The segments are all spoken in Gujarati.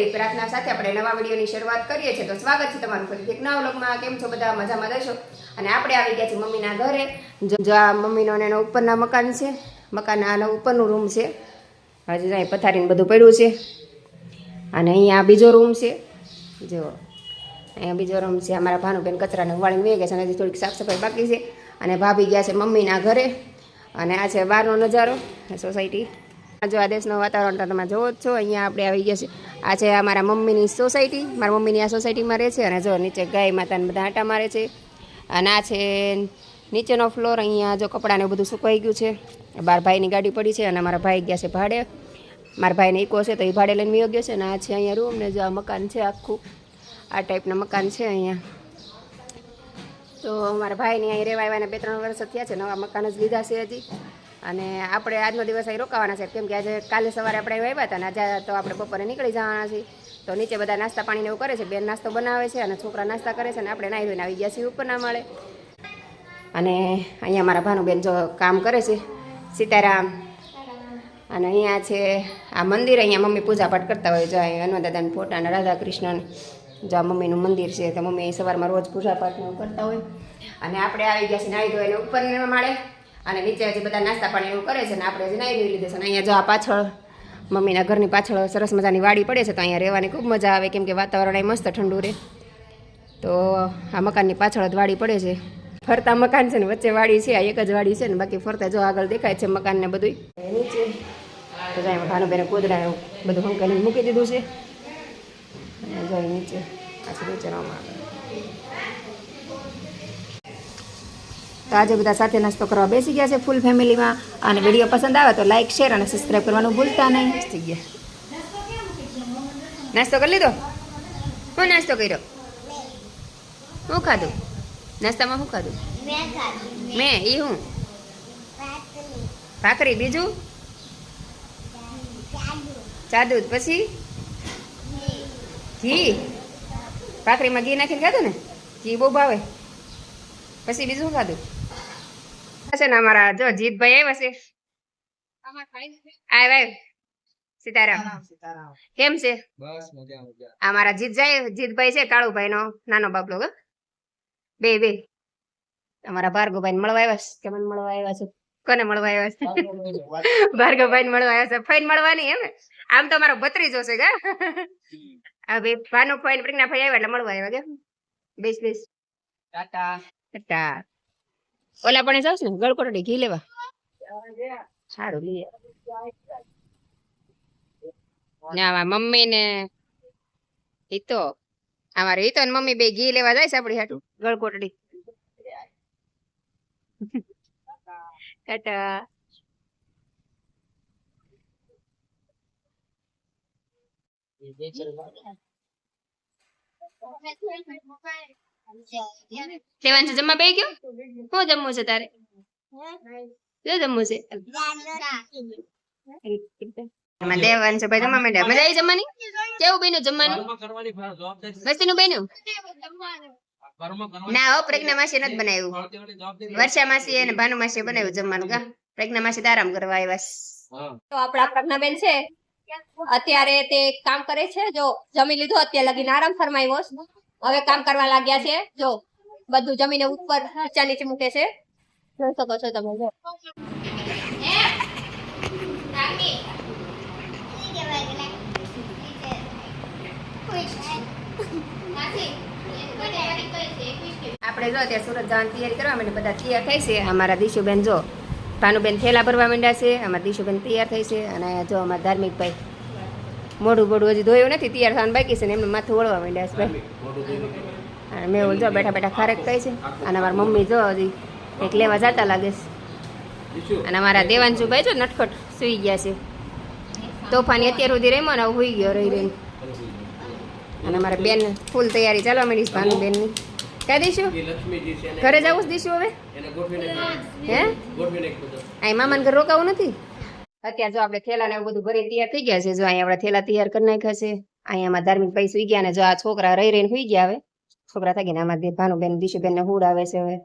એવી પ્રાર્થના સાથે આપણે નવા વિડીયોની શરૂઆત કરીએ છીએ. તો સ્વાગત છે તમારું ફરી એક નવા વ્લોગમાં. કેમ છો બધા? મજામાં રહેશો? અને આપણે આવી ગયા છીએ મમ્મીના ઘરે. જો આ મમ્મીનો એનો ઉપરના મકાન છે. મકાન આનો ઉપરનું રૂમ છે. હજુ અહીં પથારીને બધું પડ્યું છે. અને અહીંયા બીજો રૂમ છે. જો, અહીંયા બીજો રૂમ છે. અમારા ભાનુબેન કચરાને ઉવાળીને વહી ગયા છે અને થોડીક સાફ સફાઈ બાકી છે. અને ભાભી ગયા છે મમ્મીના ઘરે. અને આ છે બહારનો નજારો સોસાયટી જો આ દેશનું વાતાવરણ તમે જોવો જ છો, અહીંયા આપણે આવી ગયા છે આ છે અમારા મમ્મીની સોસાયટી, મારા મમ્મીની આ સોસાયટીમાં રહે છે અને જો નીચે ગાય માતાને બધા આટા મારે છે. અને આ છે નીચેનો ફ્લોર, અહીંયા જો કપડાને બધું સુકાઈ ગયું છે. બાર ભાઈની ગાડી પડી છે અને મારા ભાઈ ગયા છે ભાડે. મારા ભાઈને ઈકો છે તો એ ભાડે લઈને ગયો છે અને આ છે અહીંયા રૂમ ને જો આ મકાન છે આખું. આ ટાઈપના મકાન છે અહીંયા. તો મારા ભાઈની અહીં રહેવા આવ્યાને બે ત્રણ વર્ષ થયા છે, નવા મકાન જ લીધા છે હજી. અને આપણે આજનો દિવસ અહીં રોકાવાના છે. કેમ કે આજે કાલે સવારે આપણે આવ્યા હતા અને આજે તો આપણે બપોરે નીકળી જવાના છીએ. તો નીચે બધા નાસ્તા પાણીને એવું કરે છે. બેન નાસ્તો બનાવે છે અને છોકરા નાસ્તા કરે છે અને આપણે નાહી ધોઈને આવી ગયા છીએ ઉપર ના મળે. અને અહીંયા મારા ભાનુબેન જો કામ કરે છે. સીતારામ. અને અહીંયા છે આ મંદિર. અહીંયા મમ્મી પૂજાપાઠ કરતા હોય. જો અહીં હનુમાન દાદાના ફોટા અને રાધા કૃષ્ણ જો આ મમ્મીનું મંદિર છે. તો મમ્મી સવારમાં રોજ પૂજા પાઠ ને એવું કરતા હોય. અને આપણે આવી ગયા છીએ નાહી ધોઈને ઉપર માળે. અને નીચે હજી બધા નાસ્તા પાણી એવું કરે છે ને આપણે હજી નાઈ લીધે છે ને અહીંયા જો આ પાછળ મમ્મીના ઘરની પાછળ સરસ મજાની વાડી પડે છે તો અહીંયા રહેવાની ખૂબ મજા આવે કેમ કે વાતાવરણ મસ્ત ઠંડુ રહે. તો આ મકાનની પાછળ જ વાડી પડે છે. ફરતા મકાન છે ને વચ્ચે વાડી છે, આ એક જ વાડી છે ને બાકી ફરતા જો આગળ દેખાય છે મકાન ને બધું નીચે તો જાય ભાનુબેને એવું બધું હંકાઈને મૂકી દીધું છે. જાય નીચે પાછું વિચારવામાં આવે. તો આજે બધા સાથે નાસ્તો કરવા બેસી ગયા છે ફૂલ ફેમિલીમાં. અને વીડિયો પસંદ આવે તો લાઈક શેર અને સબસ્ક્રાઈબ કરવાનું ભૂલતા નહીં. થઈ ગયા નાસ્તો કરી લીધો? હું નાસ્તો કર્યો? શું ખાધું? નાસ્તામાં શું ખાધું? મેં એ હું? ભાખરી. બીજું? ચાદુ પછી? ઘી. ભાખરીમાં ઘી નાખીને ખાધું ને? ઘી બહુ ભાવે. પછી બીજું શું ખાધું? છે ને અમારા જો જીતભાઈ આવ્યા છે. આવ આવ સીતારામ. કેમ છે? બસ મજા મજા. આ મારા જીતભાઈ છે કાળુભાઈ નો નાનો બાબલો બે બે. અમારા ભાર્ગવભાઈ ને મળવા આવ્યા છે. કે મને મળવા આવ્યા છે? કોને મળવા આવ્યા છે? ભાર્ગવભાઈ ને મળવા આવ્યા છે. ફાઈન મળવાની એમ આમ તો મારો ભત્રીજો છે ગા આ બે ભાનુ ફાઈન પ્રજ્ઞા ભાઈ આવ્યા એટલે મળવા આવ્યા કે બેસ બેસ. ટાટા. ટા ઓલા પણ જાવ ને, ગળકોટડી ઘી લેવા. સારું લઈએ ના મમ્મી ને હિતો અમારે હિતો ને મમ્મી બે ઘી લેવા જાય છે આપડી હાટું, ગળકોટડી. ટાટા. દેવાંશ જમવા બે ગયો? હું જમવું છે તારે? શું જમવું છે. ભાઈ જમવા માંડ્યા? મજા આવી જમવાની? કેવું જમવાનું? ના હો પ્રજ્ઞા માસી નથી બનાવ્યું. વર્ષા માસી અને ભાનુ માસી બનાવ્યું જમવાનું કા? પ્રજ્ઞા માસી આરામ કરવા આવ્યા તો આપણા પ્રજ્ઞાબેન છે અત્યારે તે કામ કરે છે જો જમી લીધું અત્યારે લગીને આરામ ફરમાવ્યો છે. હવે કામ કરવા લાગ્યા છે. જો, બધું જમીને ઉપર ઊંચા નીચે મૂકે છે. જોઈ શકો છો તમે, જો. આપણે જો ત્યાં સુરત જવાની તૈયારી કરવા માટે બધા તૈયાર થાય છે. અમારા દીશુબેન જો, ભાનુબેન થેલા ભરવા માંડ્યા છે. અમારા દીશુબેન તૈયાર થઈ છે. અને જો અમારા ધાર્મિક ભાઈ મોઢું બોઢું હજી ધોયું નથી તૈયાર થવાનું બાકી છે ને એમને માથું વળવા માંડ્યા છે ભાઈ. અને મેં જો બેઠા બેઠા ખારેક કહી છે. અને મારા મમ્મી જો હજી એક લેવા જતા લાગે છે. અને અમારા દેવાંશુભાઈ જો નટખટ સુઈ ગયા છે. તોફાની અત્યાર સુધી રમ્યો ને હોઈ ગયો રહી રહી અને મારા બેન ફૂલ તૈયારી ચાલવા માંડી છે ભાનુબેનની ક્યાં દઈશું ઘરે જવું જ દઈશું હવે? હે? અહીં મામાને ઘર રોકાવું નથી? અત્યારે જો આપણે થેલા ને બધું ભરીને તૈયાર થઈ ગયા છે, જો અહીંયા આપણે થેલા તૈયાર કરી નાખ્યા છે. અહીંયા ધાર્મિક ભાઈ સુઈ ગયા ને જો આ છોકરા રહી રહીને સુઈ ગયા હવે. છોકરા થઈ ગયા આમાં ભાનુબેન દીશુબેન ને હુડ આવે છે હવે.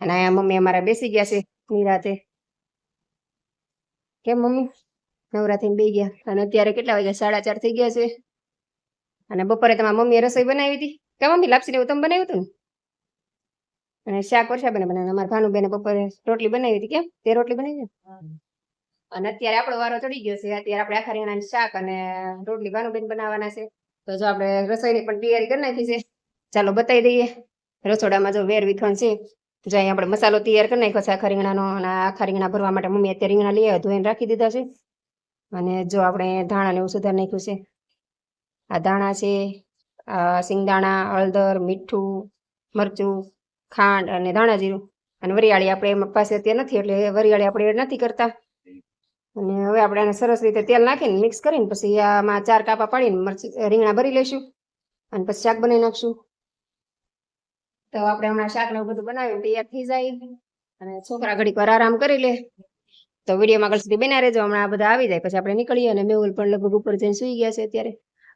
અને અહીંયા મમ્મી અમારા બેસી ગયા છે નિરાતે કેમ મમ્મી? નવરા થઈને બેસી ગયા. અને અત્યારે કેટલા વાગ્યા? સાડા ચાર થઈ ગયા છે. અને બપોરે તમારા મમ્મીએ રસોઈ બનાવી હતી. કે મમ્મી? લાપસી ને એવું તમે બનાવ્યું હતું ને? અને શાક વર્ષાબેને બનાવે અમારા ભાનુબેને બપોરે રોટલી બનાવી હતી. કેમ? તે રોટલી બનાવી અને અત્યારે આપણો વારો ચડી ગયો છે. અત્યારે આપણે આખા રીંગણાનું શાક અને રોટલી ભાનુબેન બનાવવાના છે. તો જો આપણે રસોઈની પણ તૈયારી કરી નાખી છે. ચાલો બતાવી દઈએ. રસોડામાં જો વેર વિખણ છે, જો અહીં આપણે મસાલો તૈયાર કરી નાખ્યો છે આખા રીંગણાનો અને આખા રીંગણા ભરવા માટે મમ્મી અત્યારે રીંગણા લઈ ધોઈને રાખી દીધા છે. અને જો આપણે ધાણાને એવું સુધાર નાખ્યું છે. આ ધાણા છે સિંગદાણા, હળદર, મીઠું, મરચું, ખાંડ અને ધાણા જીરું. અને વરિયાળી આપણે પાસે અત્યારે નથી, એટલે વરિયાળી આપણે નથી કરતા. અને હવે આપણે આને સરસ રીતે તેલ નાખીને મિક્સ કરીને પછી આમાં ચાર કાપા પાડીને મરચી રીંગણા ભરી લઈશું અને પછી શાક બનાવી નાખશું. તો આપણે હમણાં શાક ને બધું બનાવીને તૈયાર થઈ જાય અને છોકરા ઘડીક વાર આરામ કરી લે. તો વિડીયોમાં આગળ સુધી બના રહેજો, હમણાં બધા આવી જાય, પછી આપણે નીકળીએ અને મેહુલ પણ લગભગ ઉપર જઈને સુઈ ગયા છે અત્યારે.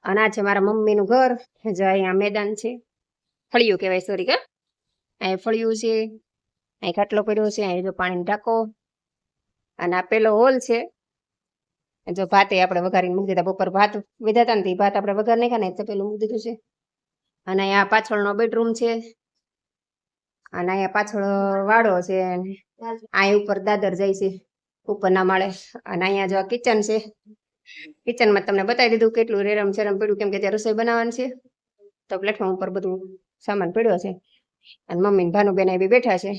અને આ છે મારા મમ્મીનું ઘર જો અહીંયા મેદાન છે. ફળિયું કહેવાય સોરી કા? અહીં ફળિયું છે, અહીં ખાટલો પડ્યો છે, અહીં જો પાણીનો ટાંકો અને આ પેલો હોલ છે. જો ભાતે આપણે વઘારીને મૂકી દીધા, બપોર ભાત વિધાતા નથી ભાત આપણે વઘાર નાખ્યા ને તો પેલું મૂકી દીધું છે. અને અહીંયા પાછળનો બેડરૂમ છે. અને અહીંયા પાછળ વાડો છે. અહીં ઉપર દાદર જાય છે, ઉપરના માળે. અને અહીંયા જો કિચન છે. કિચનમાં તમને બતાવી દીધું કેટલું રેરમ ચરમ પડ્યું, કેમ કે ત્યાં રસોઈ બનાવવાની છે. તો પ્લેટફોર્મ ઉપર બધું સામાન પડ્યો છે. અને મમ્મી ને ભાનુબેન એ બી બેઠા છે.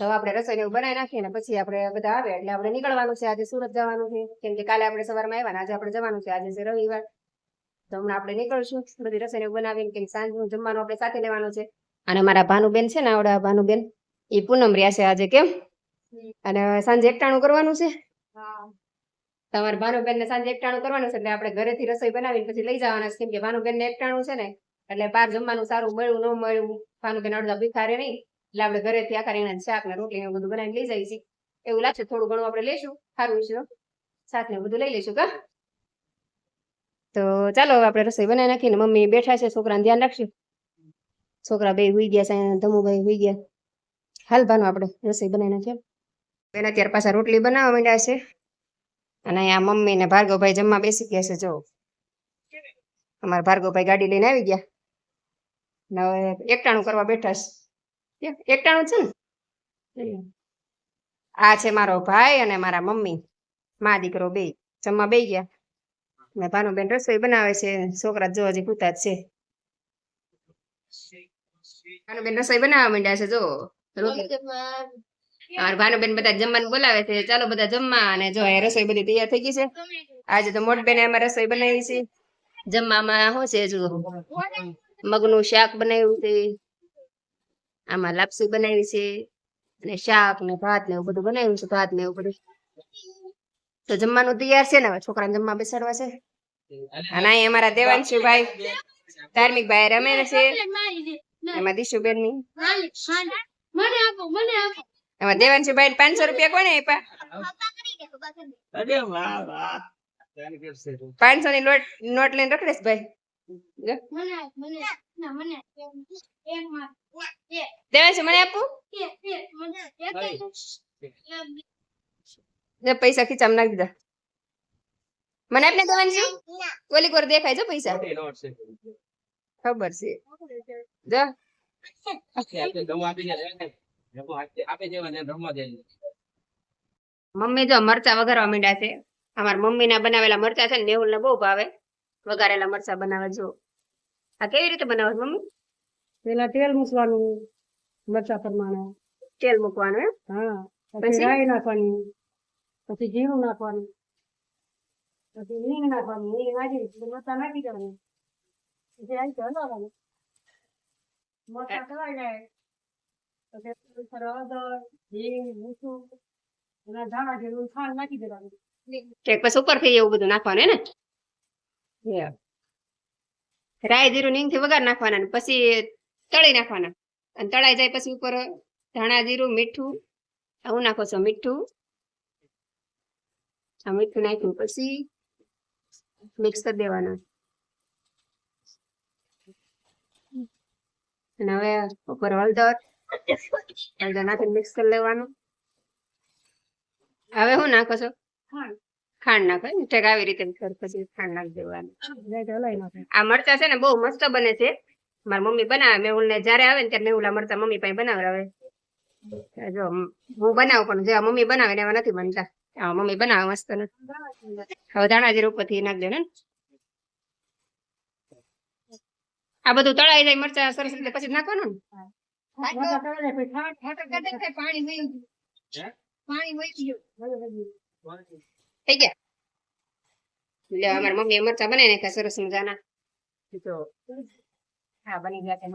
તો આપણે રસોઈને એવું બનાવી નાખીએ ને પછી આપણે બધા આવે એટલે આપણે નીકળવાનું છે. આજે સુરત જવાનું છે. કેમ કે કાલે આપણે સવારમાં આવ્યા ને આજે આપણે જવાનું છે. આજે છે રવિવાર. તો હમણાં આપણે નીકળશું. બધી રસોઈને એવું બનાવીને કેમ સાંજનું જમવાનું આપણે સાથે લેવાનું છે. અને મારા ભાનુબેન છે ને આવડા ભાનુબેન એ પૂનમ રહ્યા છે આજે કેમ? અને સાંજે એકટાણું કરવાનું છે. તમારા ભાનુબેન ને સાંજે એકટાણું કરવાનું છે એટલે આપણે ઘરેથી રસોઈ બનાવીને પછી લઈ જવાના છે. કેમ કે ભાનુબેન ને એકટાણું છે ને એટલે બહાર જમવાનું સારું મળ્યું ન મળ્યું. ભાનુબેન અડધા ભીખારે નહીં. એટલે આપણે ઘરેથી આખા કરીને શાક ને રોટલી ને બધું બનાવીને લઈ જઈએ છીએ. એવું લાગશે થોડું ઘણું આપણે લઈશું. સારું છે શાક ને બધું લઈ લઈશું કા? તો ચાલો હવે આપણે રસોઈ બનાવી નાખીને મમ્મી બેઠા છે, છોકરાને ધ્યાન રાખશું. છોકરા બે હુઈ ગયા છે, ધમુભાઈ હુઈ ગયા. હાલ ભાનું આપણે રસોઈ બનાવી નાખીએ. બેન અત્યારે પાછા રોટલી બનાવવા માંડ્યા છે. અને અહીંયા મમ્મી ને ભાર્ગવભાઈ જમવા બેસી ગયા છે, જો. અમારા ભાર્ગવભાઈ ગાડી લઈને આવી ગયા. હવે એકટાણું કરવા બેઠા છે? એકટાણું છે ને? આ છે મારો ભાઈ અને મારા મમ્મી. મા દીકરો બે. જમવા બે ગયા. ને ભાનુબેન રસોઈ બનાવે છે. છોકરા જો હજી પૂતા જ છે. ભાનુબેન રસોઈ બનાવવા માંડ્યા છે જો. અમારા ભાનુબેન બધા જમવાનું બોલાવે છે. ચાલો બધા જમવા. અને જો એ રસોઈ બધી તૈયાર થઈ ગઈ છે. આજે તો મોટ બેને એમાં રસોઈ બનાવી છે. જમવામાં શું છે જો? મગનું શાક બનાવ્યું છે. આમાં લાપસી બનાવી છે અને શાક ને ભાત ને એવું બધું બનાવ્યું છે, ભાત ને એવું બધું. તો જમવાનું તૈયાર છે ને? છોકરાને જમવા બેસાડવા છે. અને અહીં અમારા દેવાંશુભાઈ. ધાર્મિક ભાઈ રમે છે. એમાં દિશુબેનની એમાં દેવાંશુ દેવાંશુભાઈ પાંચસો રૂપિયા કોને આપ્યા? પાંચસો ની નોટ નોટ લઈને રખડેશ ભાઈ. મને આપ, મને આપ. ના મને આપ. એક માર. એક, દેવાંશુ મને આપું એક, એક, મને આપ. એક જ. એક, જો પૈસા ખીચામ નાખી દીધા મને આપને દેવાંશુ ઓલી કોર દેખાય છે પૈસા છે. ખબર છે જો મમ્મી જો મરચા વઘારવા માંડ્યા છે અમારા મમ્મી ના બનાવેલા મરચા છે ને મેહુલ ને બહુ ભાવે વઘારેલા મરચા બનાવે જો આ કેવી રીતે બનાવે છો મમ્મી પેલા તેલ મૂકવાનું મરચા પ્રમાણે. તેલ મૂકવાનું એમ? હા પછી? રાઈ નાખવાની પછી જીરું નાખવાનું પછી હિંગ નાખવાનું હિંગ નાખી મરચા નાખી દેવાનું. પછી આવી હલાવવાનું. મરચા કરાઈ જાય પછી હળદર હિંગ મીઠું ધાણા જીરું ખાંડ નાખી દેવાનું. પછી ઉપર થઈ એવું બધું નાખવાનું ને? રાઈ જીરું નીંગથી વઘાર નાખવાના પછી તળી નાખવાના. અને તળાઈ જાય પછી ઉપર ધાણા જીરું મીઠું આવું નાખો છો મીઠું. આ મીઠું નાખ્યું પછી મિક્સ કરી દેવાનું. અને હવે ઉપર હળદર હળદર નાખીને મિક્સ કરી લેવાનું. હવે શું નાખો છો? ખાંડ. નાખો નાખે ઠેક આવી રીતે પછી ખાંડ નાખી દેવાનું. આ મરચા છે ને બહુ મસ્ત બને છે. મારી મમ્મી બનાવે મેહુલ ને જયારે આવે ને ત્યારે મેહુલા મરચા મમ્મી પાસે બનાવડાવે. જો, હું બનાવું પણ જે મમ્મી બનાવે એવા નથી બનતા. હા મમ્મી બનાવે મસ્ત ને. હવે ધાણા જીરું ઉપરથી દે ને. આ બધું તળાઈ જાય, મરચા સરસ રીતે પછી નાખવાનું ને. પાણી પાણી થઈ મમ્મી મરચા બનાવી નાખ્યા, સરસ મજાના. હા, બની ગયા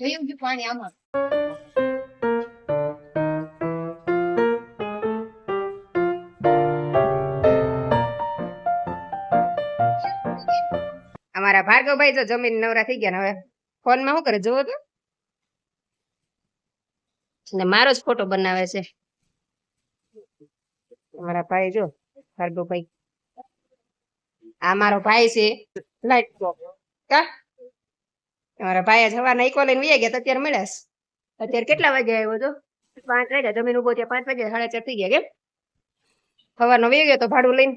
જોયું કે પાણી આમાં. અમારા ભાર્ગવભાઈ જો જમીન નવરા થઈ ગયા ને હવે ફોનમાં શું કરે જોવો તો. ને મારો જ ફોટો બનાવે છે. અમારા ભાઈ જો, ભાર્ગવભાઈ. આ મારો ભાઈ છે. લાઈટ કા? તમારા ભાઈ આજ સવારના ઇકો લઈને વહી ગયા તો અત્યારે મળ્યા અત્યારે કેટલા વાગે આવ્યો તો? પાંચ વાગ્યા જમીન ઊભો થયા પાંચ વાગે સાડા ચાર થઈ ગયા કેમ? સવારનો વહી ગયો તો ભાડું લઈને.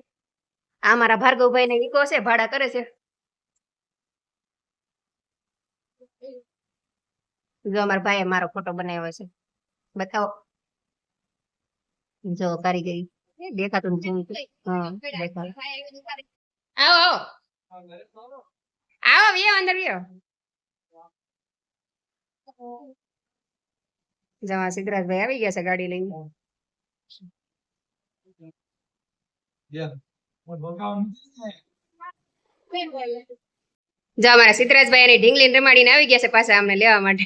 આ મારા ભાર્ગવભાઈ ને ઇકો છે ભાડા કરે છે. જો અમારા ભાઈએ મારો ફોટો બનાવ્યો છે. બતાવો. જો કરી ગઈ દેખાતું નથી. હા દેખાતું આવો આવો. આવો વ્યો અંદર વ્યો જવા સિદ્ધરાજભાઈ આવી ગયા છે ગાડી લઈને જો અમારા સિદ્ધરાજભાઈ એની ઢીંગલી રમાડીને આવી ગયા છે પાછા અમને લેવા માટે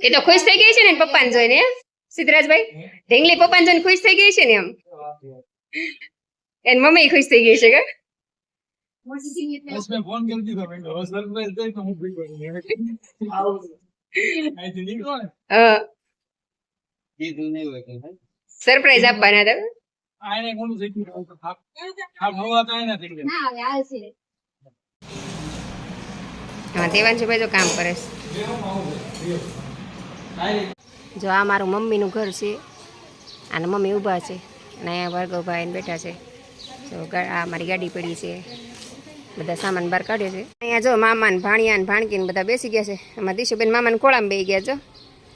એ તો ખુશ થઈ ગઈ છે ને પપ્પાને જોઈને? સિદ્ધરાજભાઈ ઢીંગલી પપ્પાને ખુશ થઈ ગઈ છે ને એમ? એન મમ્મી ખુશ થઈ ગઈ છે કે? સરપ્રાઈઝ આપવાના હતા દેવાંશભાઈ તો કામ કરે જો આ મારું મમ્મીનું ઘર છે અને મમ્મી ઊભા છે અને અહીંયા ને બેઠા છે. જો આ મારી ગાડી પડી છે. બધા સામાન બહાર કાઢે છે. અહીંયા જો મામાને ભાણિયાને ભાણિયા ને ભાણકી ને બધા બેસી ગયા છે. એમાં દિશુબેન મામાને ખોળામાં બેસી ગયા છો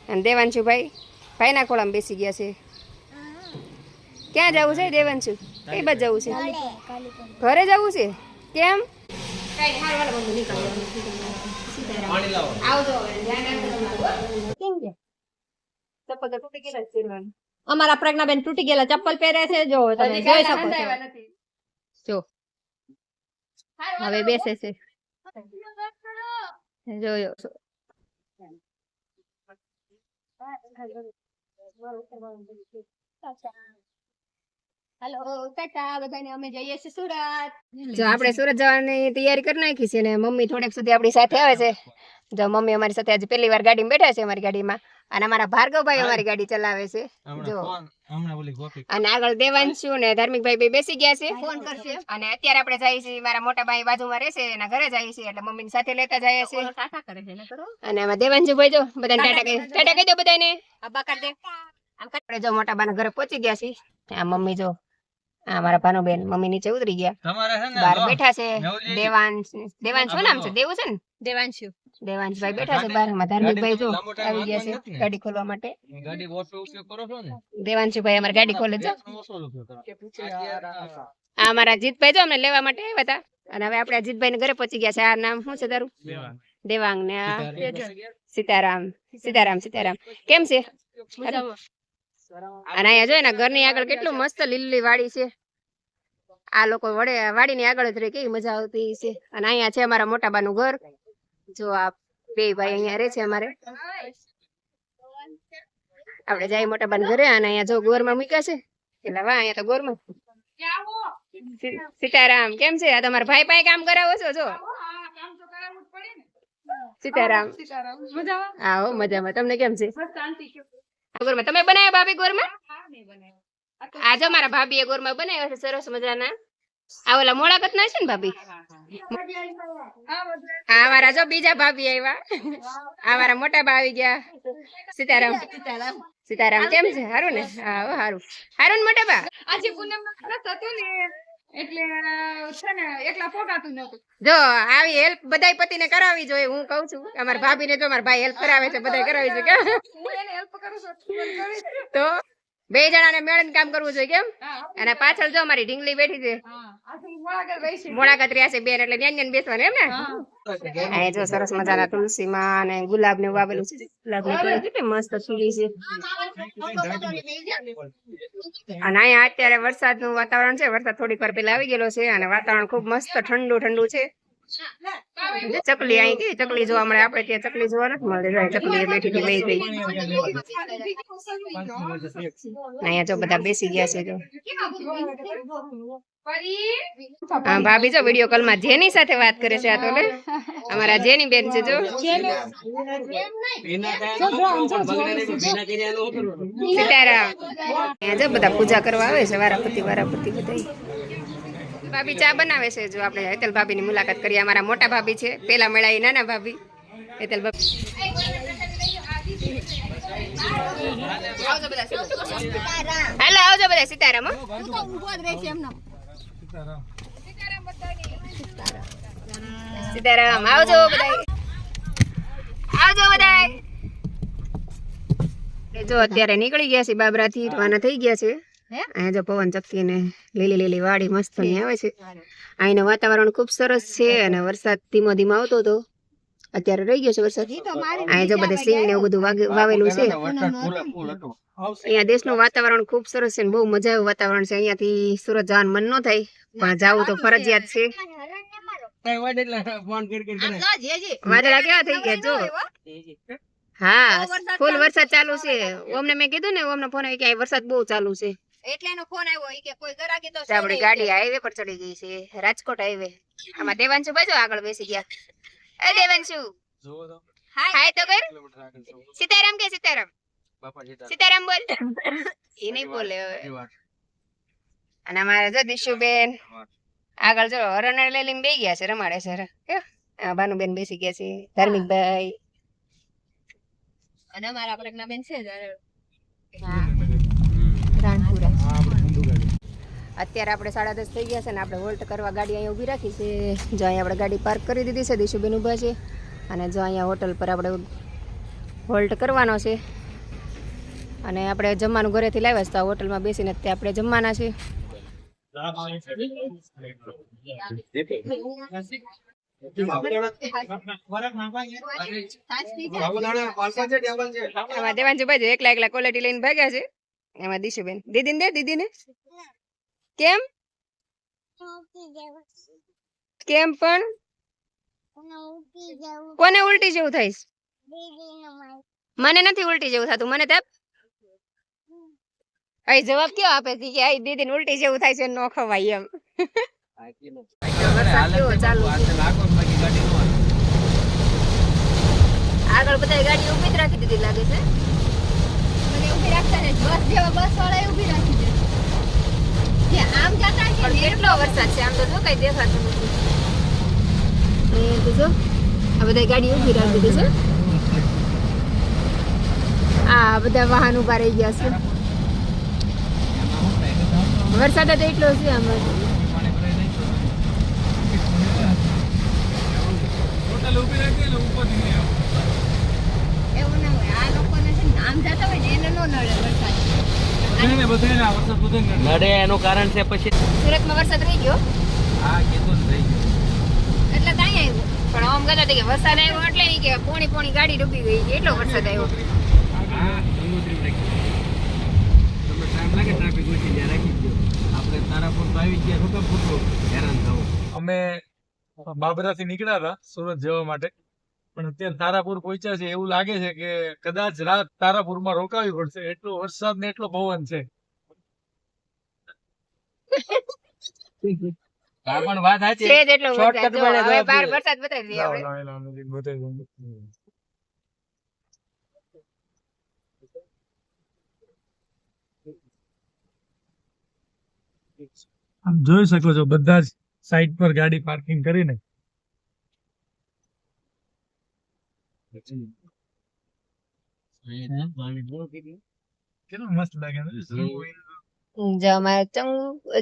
અને દેવાંશુભાઈ ભાઈના ખોળામાં બેસી ગયા છે. ક્યાં જવું છે દેવાંશુ? કઈ બાજુ જવું છે? ઘરે જવું છે? કેમ? પાણી લાવો. આવજો હવે, ધ્યાન રાખજો તમારું. કેમ છે? ચપ્પલ તૂટી ગયેલા જ પહેરવાના. અમારા પ્રજ્ઞાબેન તૂટી ગયેલા ચપ્પલ પહેરે છે જો તમે જોઈ શકો છો. જો. હવે બેસે છે. જોયો. હેલો ટાટા બધાને અમે જઈએ છીએ સુરત. જો આપણે સુરત જવાની તૈયારી કરી નાખી છે ને મમ્મી થોડેક સુધી આપણી સાથે આવે છે. જો મમ્મી અમારી સાથે આજે પહેલી વાર ગાડીમાં બેઠા છે અમારી ગાડીમાં. અને અમારા ભાર્ગવભાઈ અમારી ગાડી ચલાવે છે. જો. અને આગળ દેવાંશુ ને ધાર્મિકભાઈ બે બેસી ગયા છે. ફોન કરશે અને અત્યારે આપણે જઈએ છીએ મારા મોટા ભાઈ બાજુમાં રહેશે એના ઘરે જઈએ છીએ એટલે મમ્મીની સાથે લેતા જઈએ છીએ. અને આમાં દેવાંશુભાઈ જો બધાને ટાટા કહી ટાટા કહી દો બધાને. આબા કર દે. આમ જો મોટા બાના ઘરે પહોંચી ગયા છીએ. આ મમ્મી જો મારા ભાનુબેન મમ્મી નીચે ઉતરી ગયા. તમારે બહાર બેઠા છે. દેવાંશ દેવાંશ શું નામ છે? દેવું છે ને? દેવાંશુ. દેવાંશભાઈ બેઠા છે બહારમાં ધાર્મિકભાઈ જો આવી ગયા છે ગાડી ખોલવા માટે. ગાડી ઓછો ઉપયોગ કરો છો ને? દેવાંશુભાઈ અમારી ગાડી ખોલે છે. આ અમારા જીતભાઈ જો અમને લેવા માટે આવ્યા હતા. અને હવે આપણે જીતભાઈ ને ઘરે પહોંચી ગયા છે. આ નામ શું છે તારું? દેવાંગ. ને સીતારામ. સીતારામ. સીતારામ કેમ છે? અને અહીંયા જોઈએ ને ઘરની આગળ કેટલું મસ્ત લીલી વાડી છે. આ લોકો વડે વાડીની આગળ જ રહે કેવી મજા આવતી છે અને અહીંયા છે અમારા મોટા બાનું ઘર. જો આ બે ભાઈ અહીંયા રહે છે અમારે. આપણે જાય મોટા બાના ઘરે અને અહીંયા જો ગોરમાં મૂક્યા છે. એટલે વાહ અહીંયા તો ગોરમાં. સીતારામ કેમ છે? આ તમારા ભાઈ પાસે કામ કરાવો છો? જો. સીતારામ. આવો મજામાં. તમને કેમ છે? ગોરમાં. તમે બનાવ્યા ભાભી ગોરમાં? આજે મારા મારા ભાભીએ ગોરમા બનાવ્યા છે સરસ મજાના. આ ઓલા મોળાકત ના છે ને ભાભી? આ અમારા જો બીજા ભાભી આવ્યા આ મારા મોટા બા આવી ગયા. સીતારામ. સીતારામ. કેમ છે? હારું ને? હા હારું. હારું ને મોટા બા? આજે પૂનમ હતું ને. એટલે છે ને એકલા પોગાતું નતું જો આવી હેલ્પ બધાય પતિને કરાવવી જોઈએ હું કહું છું. અમારા ભાભીને જો મારા ભાઈ હેલ્પ કરાવે છે બધાય કરાવી છે કે? હું એને હેલ્પ કરું છું. તો? બે જણાને મેળન કામ કરવું જોઈએ કેમ? અને પાછળ જો મારી ઢીંગલી બેઠી છે. મોળાકત રહ્યા છે બેન એટલે ન્યાન ન્યાન બેસવાનું એમ ને? અહીંયા જો સરસ મજાના તુલસી માં અને ગુલાબ ને વાવેલું છે. ગુલાબની કેટલી મસ્ત ખીલી છે. અને અહીંયા અત્યારે વરસાદનું વાતાવરણ છે. વરસાદ થોડીક વાર પેલા આવી ગયેલો છે અને વાતાવરણ ખૂબ મસ્ત ઠંડુ ઠંડુ છે. ચકલી અહીં ગઈ, ચકલી જોવા મળે. આપણે ત્યાં ચકલી જોવા નથી મળતી ચકલી બેઠી હતી લઈ ગઈ અહીંયા જો બધા બેસી ગયા છે જો. હા, ભાભી જો વીડિયો કોલમાં જેની સાથે વાત કરે છે આ તો લે. અમારા જેની બેન છે જો. સીતારામ અહીંયા જો બધા પૂજા કરવા આવે છે વારાપતિ વારાપતિ બધા ભાભી ચા બનાવે છે. જો આપણે હેતલ ભાભી ની મુલાકાત કરીએ. અમારા મોટા ભાભી છે. પેલા મળ્યા એ નાના ભાભી. હેતલ ભાભી. હેલો, આવજો બધા સીતારામ. સીતારામ, આવજો બધા. આવજો બધાય એ જો અત્યારે નીકળી ગયા છે બાબરા થી રવાના થઈ ગયા છે. અહીંયા જો પવન ચક્કી ને લીલી લીલી વાડી મસ્તની આવે છે. અહીંનું વાતાવરણ ખૂબ સરસ છે અને વરસાદ ધીમો ધીમો આવતો હતો. અત્યારે રહી ગયો છે વરસાદ. અહીંયા જો બધે સિંહ ને એવું બધું વાવેલું છે. અહીંયા દેશનું વાતાવરણ ખૂબ સરસ છે ને બહુ મજા આવ્યું વાતાવરણ છે. અહીંયાથી સુરત જવાનું મન ન થાય. પણ જાવું તો ફરજિયાત છે. વાદળા કેવા થઈ ગયા જો. હા ફૂલ વરસાદ ચાલુ છે. ઓમને મેં કીધું ને ઓમને ફોન આવ્યો કે અહીં વરસાદ બહુ ચાલુ છે. એટલે એનો ફોન આવ્યો કે કોઈ ગરાકી તો તો આપણી ગાડી હાઈવે પર ચડી ગઈ છે રાજકોટ હાઈવે. આમાં દેવાંશુ બાજુ આગળ બેસી ગયા. એ દેવાંશુ. હાય. તો કર. સીતારામ કે સીતારામ? સીતારામ. બોલ. એ નહીં બોલે હવે. અને અમારે જો દિશુબેન આગળ જો હરણ લઈ લઈને બે ગયા છે રમાડે છે ભાનુબેન બેસી ગયા છે ધાર્મિકભાઈ. અને અમારા પ્રજ્ઞાબેન છે જ. અત્યારે આપણે સાડા દસ થઈ ગયા છે ને આપણે હોલ્ટ કરવા ગાડી અહીંયા ઊભી રાખી છે. જો અહીંયા આપણે ગાડી પાર્ક કરી દીધી છે દિશુબેન ઊભા છે. અને જો અહીંયા હોટલ પર આપણે હોલ્ટ કરવાનો છે. અને આપણે જમવાનું ઘરેથી લાવ્યા છે તો હોટલમાં બેસીને તે આપણે જમવાના છે. બાજુ એકલા એકલા ક્વોલિટી લઈને ભાગ્યા છે. એમાં દિશુબેન. દીદીને દે દીદીને. કેમ કેમ પણ કોને ઉલટી જેવું થાય છે? મને નથી ઉલટી જેવું થતું મને તો અહીં જવાબ કયો આપે છે કે આ દીદીને ઉલટી જેવું થાય છે નો ખવાય એમ વરસાદ કેવો ચાલુ છે? આગળ બધા ગાડી ઊભી જ રાખી દીધી લાગે છે મને ઊભી રાખતા ને બસ જેવા બસ વાળા ઊભી રાખી આમ જતા છે પણ કેટલો વરસાદ છે? આમ તો જો કઈ દેખાતું નથી. તો જો આ બધા ગાડી ઊભી રાખી દીધી છે. આ બધા વાહન ઊભા રહી ગયા છે. વરસાદ જ એટલો છે આમ. એવું ના હોય. આ લોકોને છે ને આમ જતા હોય ને એને નો નડે વરસાદ. નડે. એનું કારણ છે પછી. સુરતમાં વરસાદ રહી ગયો? હા કીધું થઈ ગયો. એટલે કાંઈ આવ્યું પણ આમ કહેતા કે વરસાદ આવ્યો એટલે ઈ કે પોણી પોણી ગાડી ડૂબી ગઈ. એટલો વરસાદ આવ્યો. અમે બાબરા અમે બાબરાથી નીકળ્યા હતા સુરત જવા માટે. પણ અત્યારે તારાપુર પહોંચ્યા છે એવું લાગે છે કે કદાચ રાત તારાપુરમાં રોકાવી પડશે. એટલો વરસાદ ને એટલો પવન છે. પણ વાત સાચી. છે જ એટલો વરસાદ. Shortcut જો, મળે હવે બાર વરસાદ બતાવી દઈએ આપણે. લાવો, લાવો, નજીક બતાવી આમ જોઈ શકો છો બધા જ સાઈડ પર ગાડી પાર્કિંગ કરીને. કેટલું મસ્ત લાગે ને? જો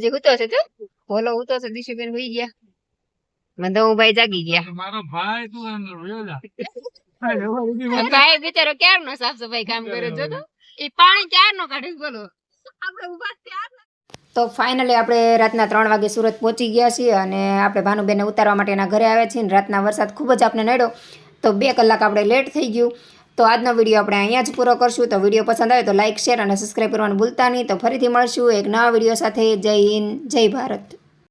હજી ઉતો છે તો. બોલો ઉતો છે દિશુબેન હોઈ ગયા. મંદવભાઈ જાગી ગયા. મારો ભાઈ તું આમ વયો જા. ભાઈ બિચારો ક્યારનો સાફ સફાઈ કામ કરે જો તો? એ પાણી ક્યારનો કાઢે બોલો? આપણે ઊભા ત્યાર તો ફાઇનલી આપણે રાતના ત્રણ વાગે સુરત પહોંચી ગયા છીએ અને આપણે ભાનુબેનને ઉતારવા માટે એના ઘરે આવ્યા છીએ રાતના વરસાદ ખૂબ જ આપણે નડ્યો. તો બે કલાક આપણે લેટ થઈ ગયું. તો આજનો વીડિયો આપણે અહીંયા જ પૂરો કરશું. તો વીડિયો પસંદ આવે તો લાઇક શેર અને સબસ્ક્રાઈબ કરવાનું ભૂલતા નહીં. તો ફરીથી મળશું એક નવા વીડિયો સાથે. જય હિન્દ, જય ભારત.